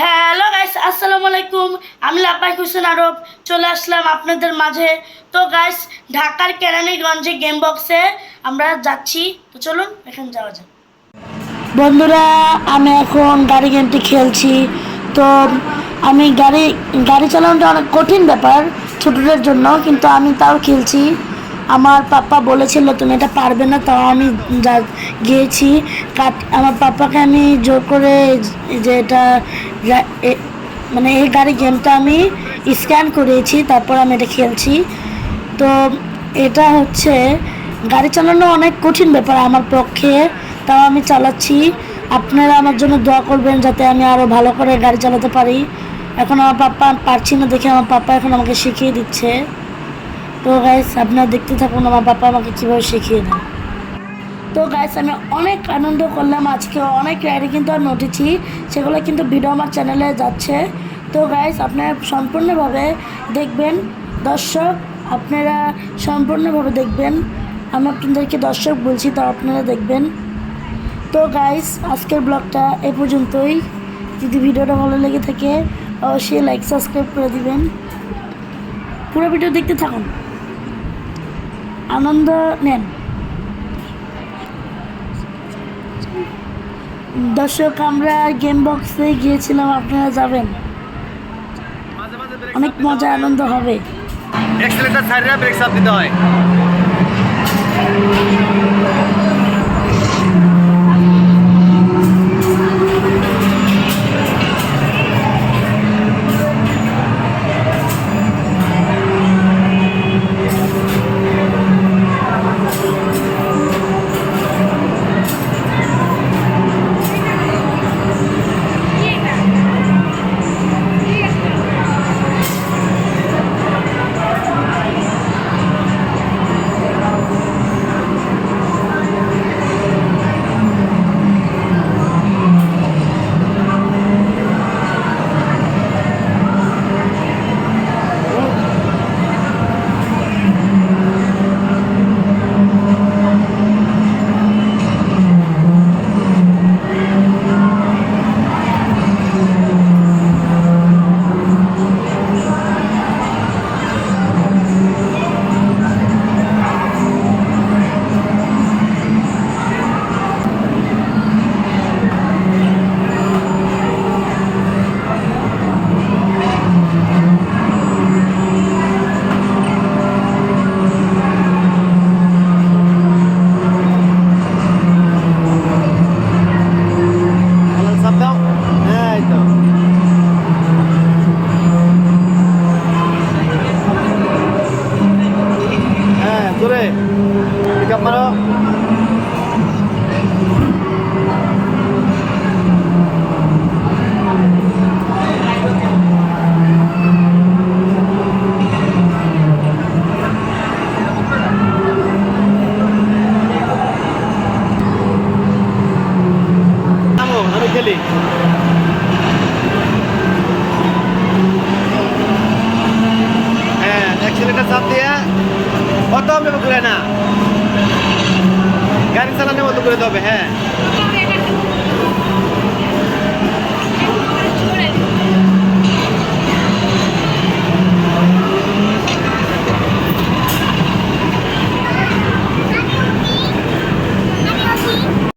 Hello guys আসসালামু আলাইকুম। আমি লাপাই হোসেন আরব, চলে আসলাম আপনাদের মাঝে। তো গাইস ঢাকার কেরানীগঞ্জে গেম বক্সে আমরা যাচ্ছি। তো, চলুন, এখানে যাওয়া যাক। বন্ধুরা, আমি এখন গাড়ি গেমটি খেলছি। তো, আমি গাড়ি গাড়ি চালানোটা অনেক কঠিন ব্যাপার ছোটদের জন্য, কিন্তু আমি তাও খেলছি। আমার পাপা বলেছিল, তুমি এটা পারবে না, তাও আমি গিয়েছি। আমার পাপাকে আমি জোর করে যে এটা মানে এই গাড়ি গেমটা আমি স্ক্যান করিয়েছি তারপর আমি এটা খেলছি। তো এটা হচ্ছে, গাড়ি চালানো অনেক কঠিন ব্যাপার আমার পক্ষে, তাও আমি চালাচ্ছি। আপনারা আমার জন্য দোয়া করবেন যাতে আমি আরও ভালো করে গাড়ি চালাতে পারি। এখন আমার পাপ্পা পারছি না দেখে আমার পাপ্পা এখন আমাকে শিখিয়ে দিচ্ছে। তো গাইস আপনারা দেখতে থাকুন, আমার পাপা আমাকে কীভাবে শিখিয়ে দেয়। তো গাইস আমি অনেক আনন্দ করলাম, আজকে অনেক রাইডে কিন্তু আমি নটেছি সেগুলো কিন্তু ভিডিও আমার চ্যানেলে যাচ্ছে। তো গাইস আপনারা সম্পূর্ণভাবে দেখবেন, দর্শক, আপনারা সম্পূর্ণভাবে দেখবেন। আমি আপনাদেরকে দর্শক বলছি তো আপনারা দেখবেন। তো গাইস আজকের ব্লগটা এ পর্যন্তই। যদি ভিডিওটা ভালো লেগে থাকে, অবশ্যই লাইক সাবস্ক্রাইব করে দিবেন। পুরো ভিডিও দেখতে থাকুন। আনন্দ নেন। দর্শক, আমরা গেম বক্সে গিয়েছিলাম, আপনারা যাবেন। অনেক মজা, আনন্দ হবে। এক্সেলেটার সাইডে ব্রেক সাপ দিতে হয়। হ্যাঁ জোরে পিক আপ মারো নামো আমি খেলি হ্যাঁ অ্যাক্সিলেটার চাপ দিয়ে অত আমি করে না। গাড়ি চালানোর মতো করে দেবে হ্যাঁ।